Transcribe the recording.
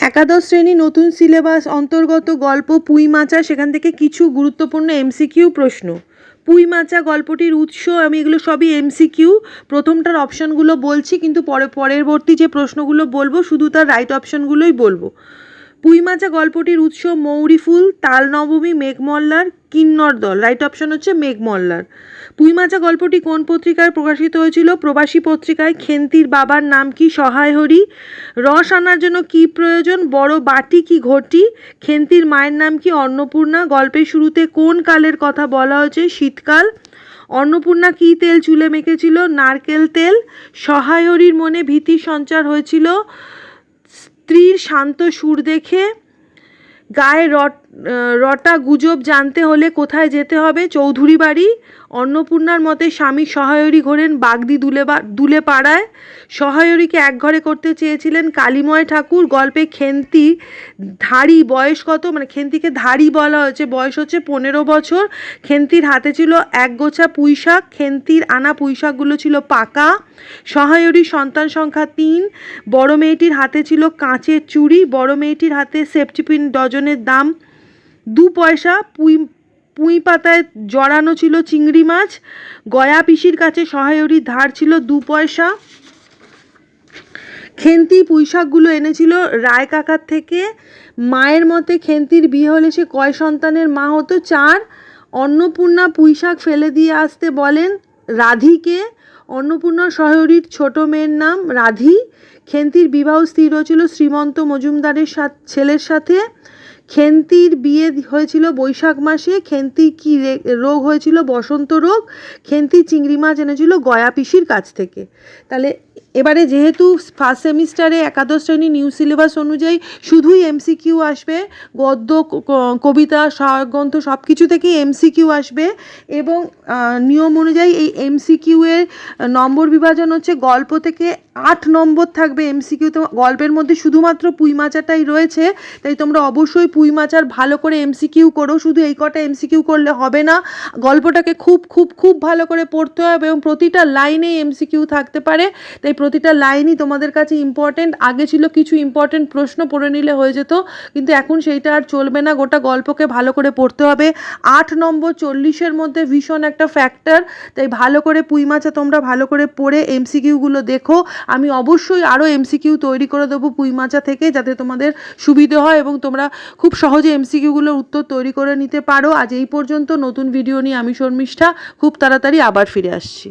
একাদশ শ্রেণি নতুন সিলেবাস অন্তর্গত গল্প পুঁই মাচা, সেখান থেকে কিছু গুরুত্বপূর্ণ এমসিকিউ প্রশ্ন। পুঁই মাচা গল্পটির উৎস, আমি এগুলো সবই এমসিকিউ প্রথমটার অপশনগুলো বলছি, কিন্তু পরে, পরবর্তী যে প্রশ্নগুলো বলব, শুধু তার রাইট অপশনগুলোই বলব। পুঁই মাচা গল্পটির উৎস মৌরিফুল তাল নবমী, মেঘমল্লার কিন্নর দল। রাইট অপশন হচ্ছে মেঘমল্লার পুঁই মাচা গল্পটি কোন পত্রিকায় প্রকাশিত হয়েছিল? প্রবাসী পত্রিকায় খেন্তির বাবার নাম কি? সহায় হরি। রস আনার জন্য কি প্রয়োজন? বড় বাটি কি ঘটি? খেন্তির মায়ের নাম কি অন্নপূর্ণা? গল্পের শুরুতে কোন কালের কথা বলা হয়েছে? শীতকাল। অন্নপূর্ণা কী তেল চুলে মেখেছিল? নারকেল তেল। সহায়রীর মনে ভীতির সঞ্চার হয়েছিল। স্ত্রীর শান্ত সুর দেখে। গায়ে রট রটা গুজব জানতে হলে কোথায় যেতে হবে? চৌধুরী বাড়ি অন্নপূর্ণার মতে স্বামী সহায়রী ঘোরেন বাগদি দুলে দুলে পাড়ায় সহায়রীকে এক ঘরে করতে চেয়েছিলেন কালীময় ঠাকুর। গল্পে খেন্তি ধাড়ি বয়স কত? মানে খেন্তিকে ধাড়ি বলা হয়েছে, বয়স হচ্ছে পনেরো বছর। খেন্তির হাতে ছিল এক গোছা পুঁই শাক খেন্তির আনা পুঁইশাকগুলো ছিল পাকা। সহায়রীর সন্তান সংখ্যা তিন। বড় মেয়েটির হাতে ছিল কাঁচের চুড়ি, বড় মেয়েটির হাতে সেফটিপিন ডজনের দাম। দু পয়সা পুঁই পুঁই পাতায় জড়ানো ছিল চিংড়ি মাছ, গয়া পিসির কাছে সহায়রীর ধার ছিল দু পয়সা। খেন্তি পুঁইশাকগুলো এনেছিল রায় কাকার থেকে। মায়ের মতে খেন্তির বিয়ে হলে সে কয় সন্তানের মা হতো? চার, অন্নপূর্ণা পুঁইশাক ফেলে দিয়ে আসতে বলেন রাধিকে। অন্নপূর্ণা শহরীর ছোট মেয়ের নাম রাধি। খেন্তির বিবাহ স্থির হয়েছিল শ্রীমন্ত মজুমদারের সাথ- ছেলের সাথে। খেন্তির বিয়ে হয়েছিল বৈশাখ মাসে, খেন্তি কি রোগ হয়েছিল বসন্ত রোগ, খেন্তি চিংড়ি মাছ এনেছিল গয়া পিসির কাছ থেকে। তাহলে এবারে যেহেতু ফার্স্ট সেমিস্টারে একাদশ শ্রেণি নিউ সিলেবাস অনুযায়ী শুধুই এমসিকিউ আসবে, গদ্য কবিতা সহায়ক গ্রন্থ সব কিছু থেকেই এমসিকিউ আসবে এবং নিয়ম অনুযায়ী এই এমসিকিউ এর নম্বর বিভাজন হচ্ছে গল্প থেকে আট নম্বর থাকবে এমসিকিউ তো। গল্পের মধ্যে শুধুমাত্র পুঁই মাচাটাই রয়েছে, তাই তোমরা অবশ্যই পুঁই মাচার ভালো করে এমসিকিউ করো, শুধু এই কটা এমসিকিউ করলে হবে না। গল্পটাকে খুব খুব খুব ভালো করে পড়তে হবে এবং প্রতিটা লাইনেই এমসিকিউ থাকতে পারে, তাই প্রতিটা লাইনই তোমাদের কাছে ইম্পর্টেন্ট আগে ছিল কিছু ইম্পর্টেন্ট প্রশ্ন পড়ে নিলে হয়ে যেত, কিন্তু এখন সেইটা আর চলবে না। গোটা গল্পকে ভালো করে পড়তে হবে। আট নম্বর চল্লিশের মধ্যে ভীষণ একটা ফ্যাক্টর তাই ভালো করে পুঁই মাছা তোমরা ভালো করে পড়ে এমসিকিউগুলো দেখো। আমি অবশ্যই আরও এমসিকিউ তৈরি করে দেবো পুঁই মাচা থেকে, যাতে তোমাদের সুবিধে হয় এবং তোমরা খুব সহজে এমসিকিউগুলোর উত্তর তৈরি করে নিতে পারো। আজ এই পর্যন্ত, নতুন ভিডিও নিয়ে আমি শর্মিষ্ঠা। খুব তাড়াতাড়ি আবার ফিরে আসছি।